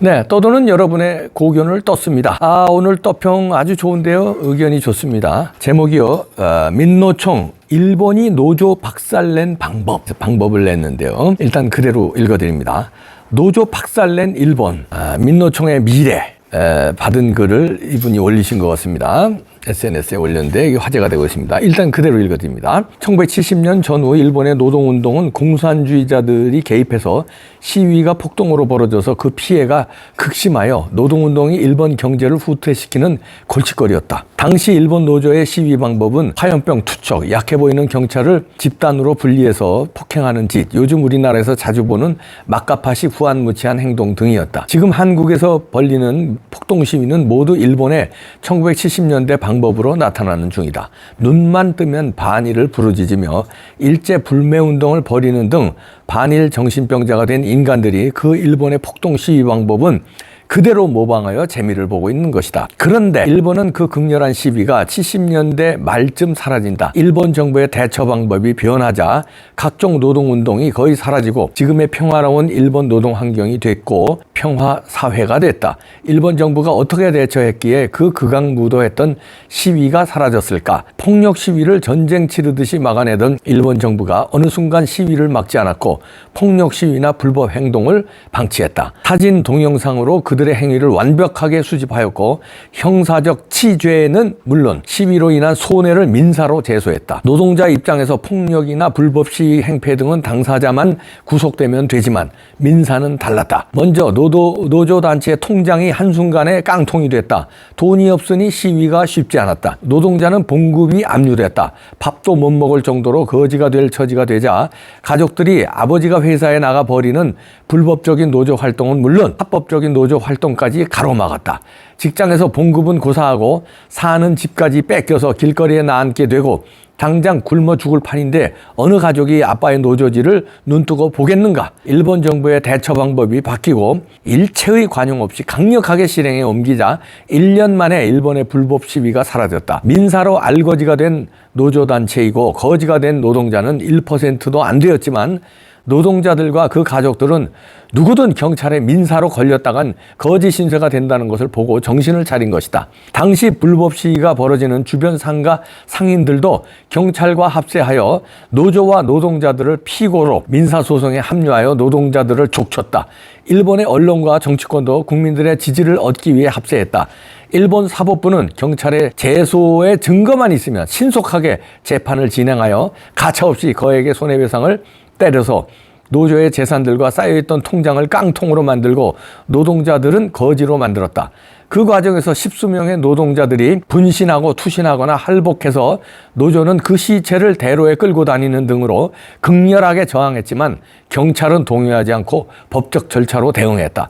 네, 떠도는 여러분의 고견을 떴습니다. 아, 오늘 떠평 아주 좋은데요. 의견이 좋습니다. 제목이요. 어, 민노총 일본이 노조 박살낸 방법. 방법을 냈는데요. 일단 그대로 읽어드립니다. 노조 박살낸 일본. 아, 민노총의 미래. 에, 받은 글을 이분이 올리신 것 같습니다. SNS에 올렸는데 화제가 되고 있습니다. 일단 그대로 읽어드립니다. 1970년 전후 일본의 노동운동은 공산주의자들이 개입해서 시위가 폭동으로 벌어져서 그 피해가 극심하여 노동운동이 일본 경제를 후퇴시키는 골칫거리였다. 당시 일본 노조의 시위 방법은 화염병 투척, 약해 보이는 경찰을 집단으로 분리해서 폭행하는 짓, 요즘 우리나라에서 자주 보는 막가파식 후안무치한 행동 등이었다. 지금 한국에서 벌리는 폭동 시위는 모두 일본의 1970년대 방법으로 나타나는 중이다. 눈만 뜨면 반일을 부르짖으며 일제 불매 운동을 벌이는 등 반일 정신병자가 된 인간들이 그 일본의 폭동 시위 방법은 그대로 모방하여 재미를 보고 있는 것이다. 그런데 일본은 그 극렬한 시위가 70년대 말쯤 사라진다. 일본 정부의 대처 방법이 변하자 각종 노동 운동이 거의 사라지고 지금의 평화로운 일본 노동 환경이 됐고 평화 사회가 됐다. 일본 정부가 어떻게 대처했기에 그 극악무도했던 시위가 사라졌을까? 폭력 시위를 전쟁 치르듯이 막아내던 일본 정부가 어느 순간 시위를 막지 않았고 폭력 시위나 불법 행동을 방치했다. 사진 동영상으로 그 들의 행위를 완벽하게 수집하였고 형사적 치죄는 물론 시위로 인한 손해를 민사로 제소했다. 노동자 입장에서 폭력이나 불법 시위 행패 등은 당사자만 구속되면 되지만 민사는 달랐다. 먼저 노도, 노조 단체의 통장이 한순간에 깡통이 됐다. 돈이 없으니 시위가 쉽지 않았다. 노동자는 봉급이 압류됐다. 밥도 못 먹을 정도로 거지가 될 처지가 되자 가족들이 아버지가 회사에 나가 버리는 불법적인 노조 활동은 물론 합법적인 노조 활동까지 가로막았다. 직장에서 봉급은 고사하고 사는 집까지 뺏겨서 길거리에 나앉게 되고 당장 굶어 죽을 판인데 어느 가족이 아빠의 노조지를 눈뜨고 보겠는가? 일본 정부의 대처 방법이 바뀌고 일체의 관용 없이 강력하게 실행에 옮기자 1년 만에 일본의 불법 시위가 사라졌다. 민사로 알거지가 된 노조단체이고 거지가 된 노동자는 1%도 안 되었지만 노동자들과 그 가족들은 누구든 경찰에 민사로 걸렸다간 거짓 신세가 된다는 것을 보고 정신을 차린 것이다. 당시 불법 시위가 벌어지는 주변 상가 상인들도 경찰과 합세하여 노조와 노동자들을 피고로 민사소송에 합류하여 노동자들을 족쳤다. 일본의 언론과 정치권도 국민들의 지지를 얻기 위해 합세했다. 일본 사법부는 경찰의 제소의 증거만 있으면 신속하게 재판을 진행하여 가차없이 거액의 손해배상을 때려서 노조의 재산들과 쌓여있던 통장을 깡통으로 만들고 노동자들은 거지로 만들었다. 그 과정에서 십수명의 노동자들이 분신하고 투신하거나 할복해서 노조는 그 시체를 대로에 끌고 다니는 등으로 극렬하게 저항했지만 경찰은 동요하지 않고 법적 절차로 대응했다.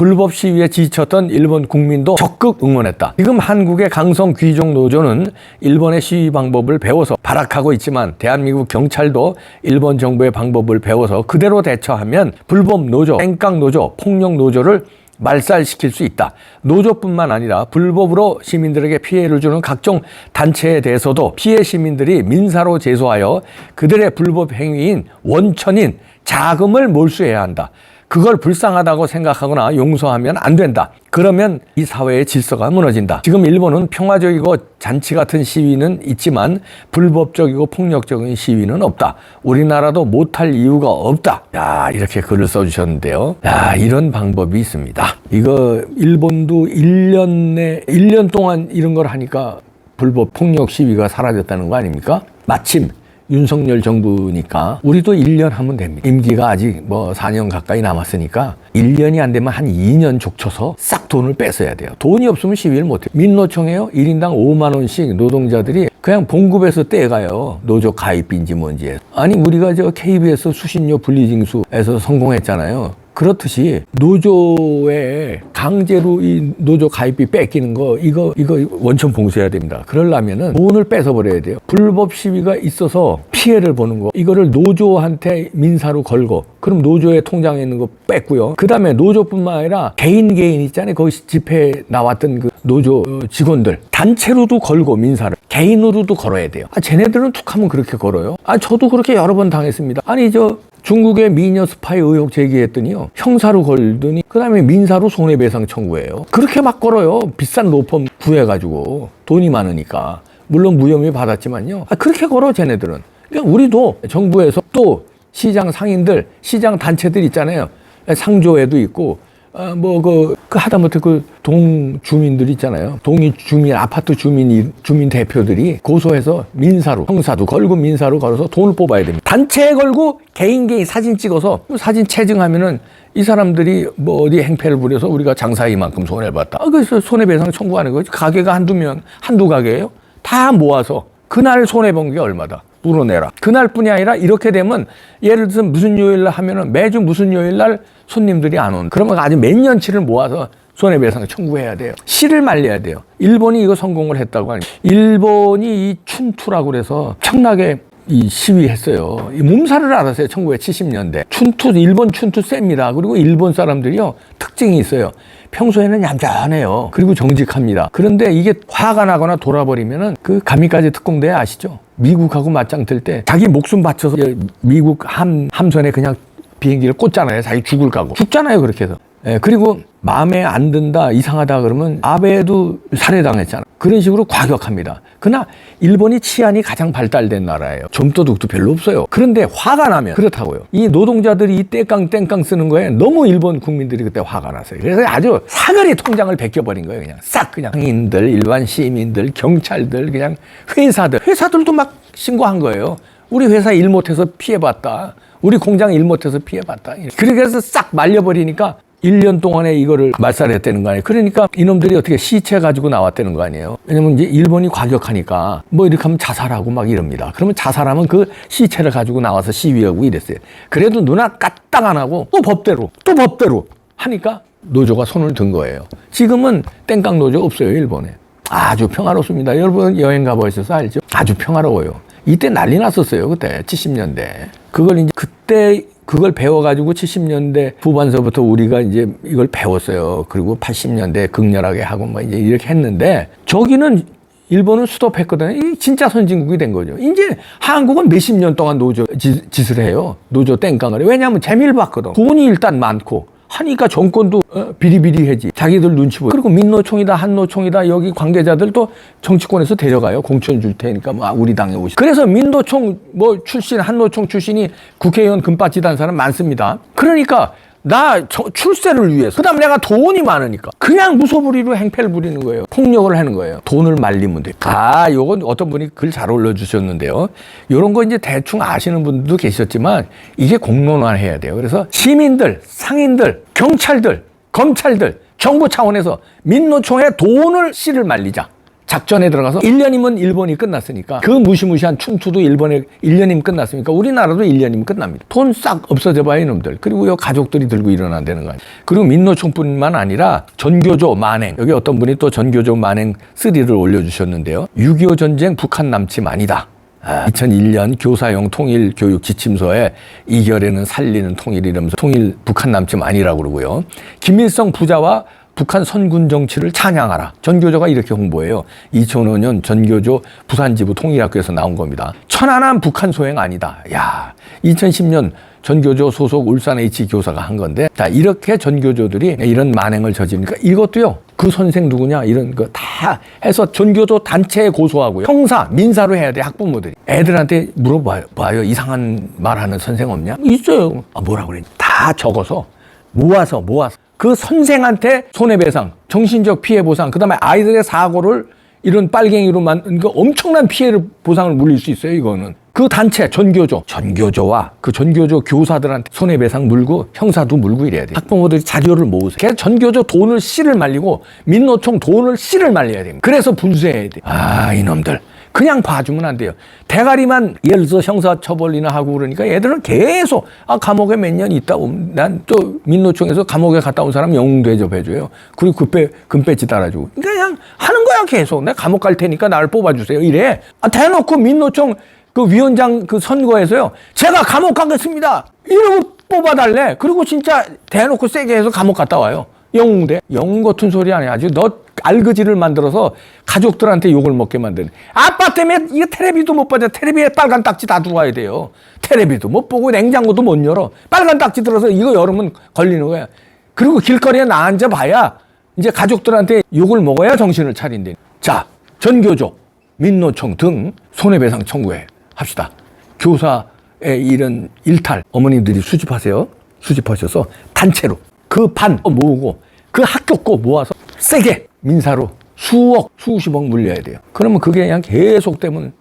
불법 시위에 지쳤던 일본 국민도 적극 응원했다. 지금 한국의 강성 귀족 노조는 일본의 시위 방법을 배워서 발악하고 있지만 대한민국 경찰도 일본 정부의 방법을 배워서 그대로 대처하면 불법 노조, 땡깡 노조, 폭력 노조를 말살시킬 수 있다. 노조뿐만 아니라 불법으로 시민들에게 피해를 주는 각종 단체에 대해서도 피해 시민들이 민사로 제소하여 그들의 불법 행위인 원천인 자금을 몰수해야 한다. 그걸 불쌍하다고 생각하거나 용서하면 안 된다. 그러면 이 사회의 질서가 무너진다. 지금 일본은 평화적이고 잔치 같은 시위는 있지만 불법적이고 폭력적인 시위는 없다. 우리나라도 못할 이유가 없다. 야, 이렇게 글을 써주셨는데요. 야, 이런 방법이 있습니다. 이거 일본도 1년 내, 1년 동안 이런 걸 하니까 불법 폭력 시위가 사라졌다는 거 아닙니까? 마침 윤석열 정부니까 우리도 1년 하면 됩니다. 임기가 아직 뭐 4년 가까이 남았으니까 1년이 안 되면 한 2년 족쳐서 싹 돈을 뺏어야 돼요. 돈이 없으면 시위를 못해요. 민노총에요. 1인당 5만 원씩 노동자들이 그냥 봉급에서 떼가요. 노조 가입인지 뭔지. 아니 우리가 저 KBS 수신료 분리징수에서 성공했잖아요. 그렇듯이 노조에 강제로 이 노조 가입비 뺏기는 거 이거 이거 원천 봉쇄해야 됩니다. 그러려면은 돈을 뺏어 버려야 돼요. 불법 시위가 있어서 피해를 보는 거 이거를 노조한테 민사로 걸고 그럼 노조의 통장에 있는 거 뺐고요. 그다음에 노조뿐만 아니라 개인 개인 있잖아요. 거기 집회에 나왔던 그 노조 어, 직원들 단체로도 걸고 민사를 개인으로도 걸어야 돼요. 아 쟤네들은 툭하면 그렇게 걸어요. 아 저도 그렇게 여러 번 당했습니다. 아니 저 중국의 미녀 스파이 의혹 제기했더니요. 형사로 걸더니 그다음에 민사로 손해배상 청구해요. 그렇게 막 걸어요. 비싼 로펌 구해가지고 돈이 많으니까. 물론 무혐의 받았지만요. 아, 그렇게 걸어 쟤네들은. 그러니까 우리도 정부에서 또 시장 상인들, 시장 단체들 있잖아요. 상조에도 있고 아, 뭐, 그, 그 하다못해 그 동 주민들 있잖아요. 동이 주민, 아파트 주민, 주민 대표들이 고소해서 민사로, 형사도 걸고 민사로 걸어서 돈을 뽑아야 됩니다. 단체에 걸고 개인 개인 사진 찍어서 사진 체증하면은 이 사람들이 뭐 어디 행패를 부려서 우리가 장사에 이만큼 손해를 봤다. 아, 그래서 손해배상 청구하는 거지. 가게가 한두 명, 한두 가게예요 다 모아서 그날 손해 본 게 얼마다. 물어내라. 그날뿐이 아니라 이렇게 되면 예를 들어서 무슨 요일 날 하면은 매주 무슨 요일 날 손님들이 안 온. 그러면 아주 몇 년치를 모아서 손해배상 청구해야 돼요. 시를 말려야 돼요. 일본이 이거 성공을 했다고 하니 일본이 이 춘투라고 그래서 청나게 이 시위했어요. 이 몸살을 알았어요. 1970년대. 춘투, 일본 춘투 셉니다. 그리고 일본 사람들이요. 특징이 있어요. 평소에는 얌전해요. 그리고 정직합니다. 그런데 이게 화가 나거나 돌아버리면은 그 가미까지 특공대 아시죠? 미국하고 맞짱 뜰 때 자기 목숨 바쳐서 미국 함, 함선에 그냥 비행기를 꽂잖아요. 자기 죽을 각오. 죽잖아요. 그렇게 해서. 예, 그리고 마음에 안 든다, 이상하다 그러면 아베도 살해당했잖아. 그런 식으로 과격합니다. 그러나 일본이 치안이 가장 발달된 나라예요. 좀도둑도 별로 없어요. 그런데 화가 나면 그렇다고요. 이 노동자들이 이 땡깡 땡깡 쓰는 거에 너무 일본 국민들이 그때 화가 났어요. 그래서 아주 사거리 통장을 베껴버린 거예요. 그냥 싹 그냥 상인들, 일반 시민들, 경찰들, 그냥 회사들, 회사들도 막 신고한 거예요. 우리 회사 일 못해서 피해봤다. 우리 공장 일 못해서 피해봤다. 그렇게 해서 싹 말려버리니까 1년 동안에 이거를 말살했다는 거 아니에요. 그러니까 이놈들이 어떻게 시체 가지고 나왔다는 거 아니에요. 왜냐면 이제 일본이 과격하니까 뭐 이렇게 하면 자살하고 막 이럽니다. 그러면 자살하면 그 시체를 가지고 나와서 시위하고 이랬어요. 그래도 누나 까딱 안 하고 또 법대로 또 법대로 하니까 노조가 손을 든 거예요. 지금은 땡깡 노조 없어요, 일본에. 아주 평화롭습니다. 여러분 여행 가보셔서 알죠? 아주 평화로워요. 이때 난리 났었어요. 그때 70년대. 그걸 이제 그때 그걸 배워가지고 70년대 후반서부터 우리가 이제 이걸 배웠어요. 그리고 80년대 극렬하게 하고 뭐 이제 이렇게 했는데 저기는 일본은 스톱했거든요. 이 진짜 선진국이 된 거죠. 이제 한국은 몇십 년 동안 노조 지- 짓을 해요. 노조 땡깡을. 해. 왜냐하면 재미를 봤거든. 돈이 일단 많고 하니까 정권도 어, 비리비리해지. 자기들 눈치 보여. 그리고 민노총이다, 한노총이다, 여기 관계자들 또 정치권에서 데려가요. 공천 줄 테니까 뭐 아, 우리 당에 오시. 그래서 민노총 뭐 출신, 한노총 출신이 국회의원 금바지 단 사람 많습니다. 그러니까 나 저- 출세를 위해서. 그 다음에 내가 돈이 많으니까. 그냥 무소불위로 행패를 부리는 거예요. 폭력을 하는 거예요. 돈을 말리면 돼. 아, 요건 어떤 분이 글 잘 올려주셨는데요. 요런 거 이제 대충 아시는 분들도 계셨지만 이게 공론화해야 돼요. 그래서 시민들, 상인들, 경찰들, 검찰들, 정부 차원에서 민노총에 돈을 씨를 말리자. 작전에 들어가서 1년이면 일본이 끝났으니까 그 무시무시한 춘투도 일본에 1년이면 끝났으니까 우리나라도 1년이면 끝납니다. 돈 싹 없어져 봐요 이놈들. 그리고 요 가족들이 들고 일어난다는 거예요. 그리고 민노총뿐만 아니라 전교조 만행 여기 어떤 분이 또 전교조 만행 3를 올려주셨는데요. 6.25 전쟁 북한 남침 아니다. 2001년 교사용 통일 교육 지침서에 이결에는 살리는 통일 이러면서 통일 북한 남침 아니라고 그러고요. 김일성 부자와 북한 선군 정치를 찬양하라. 전교조가 이렇게 홍보해요. 2005년 전교조 부산지부 통일학교에서 나온 겁니다. 천안함 북한 소행 아니다. 야, 2010년 전교조 소속 울산 H 교사가 한 건데, 자 이렇게 전교조들이 이런 만행을 저지르니까 이것도요. 그 선생 누구냐 이런 거 다 해서 전교조 단체에 고소하고요. 형사, 민사로 해야 돼 학부모들이. 애들한테 물어봐요. 봐요. 이상한 말하는 선생 없냐? 있어요. 아 뭐라 그래? 다 적어서 모아서 모아서 그 선생한테 손해배상, 정신적 피해 보상, 그 다음에 아이들의 사고를 이런 빨갱이로 만든 그 엄청난 피해를 보상을 물릴 수 있어요. 이거는 그 단체 전교조, 전교조와 그 전교조 교사들한테 손해배상 물고 형사도 물고 이래야 돼. 학부모들이 자료를 모으세요. 그래서 전교조 돈을 씨를 말리고 민노총 돈을 씨를 말려야 됩니다. 그래서 분수해야 돼. 아 이놈들. 그냥 봐주면 안 돼요. 대가리만 예를 들어서 형사처벌이나 하고 그러니까 애들은 계속 아 감옥에 몇 년 있다 오면 난 또 민노총에서 감옥에 갔다 온 사람 영웅 대접해줘요. 그리고 금배 금배지 달아주고 그냥 하는 거야 계속. 내가 감옥 갈 테니까 나를 뽑아주세요. 이래. 아 대놓고 민노총 그 위원장 그 선거에서요. 제가 감옥 가겠습니다. 이러고 뽑아달래. 그리고 진짜 대놓고 세게 해서 감옥 갔다 와요. 영웅대. 영웅 같은 소리 아니야. 아주 너 알그지를 만들어서 가족들한테 욕을 먹게 만드는. 아빠 때문에 이거 테레비도 못 봐요. 테레비에 빨간 딱지 다 들어와야 돼요. 테레비도 못 보고 냉장고도 못 열어. 빨간 딱지 들어서 이거 열으면 걸리는 거야. 그리고 길거리에 나 앉아 봐야 이제 가족들한테 욕을 먹어야 정신을 차린대. 자, 전교조, 민노총 등 손해배상 청구해 합시다. 교사의 이런 일탈 어머님들이 수집하세요. 수집하셔서 단체로 그 반 모으고 그 학교 거 모아서 세게 민사로 수억, 수십억 물려야 돼요. 그러면 그게 그냥 계속 되면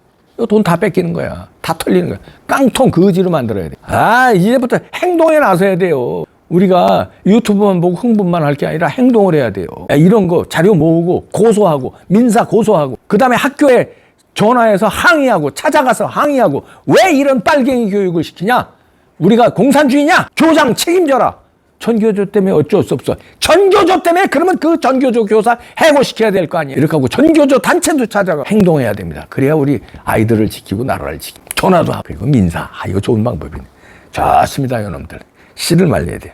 돈 다 뺏기는 거야. 다 털리는 거야. 깡통 거지로 만들어야 돼. 아, 이제부터 행동에 나서야 돼요. 우리가 유튜브만 보고 흥분만 할 게 아니라 행동을 해야 돼요. 야, 이런 거 자료 모으고 고소하고 민사 고소하고 그다음에 학교에 전화해서 항의하고 찾아가서 항의하고 왜 이런 빨갱이 교육을 시키냐? 우리가 공산주의냐? 교장 책임져라. 전교조 때문에 어쩔 수 없어. 전교조 때문에 그러면 그 전교조 교사 해고시켜야 될 거 아니에요. 이렇게 하고 전교조 단체도 찾아가 행동해야 됩니다. 그래야 우리 아이들을 지키고 나라를 지키고 전화도 하고 그리고 민사. 아, 이거 좋은 방법이네. 좋습니다, 여러분들. 씨를 말려야 돼요.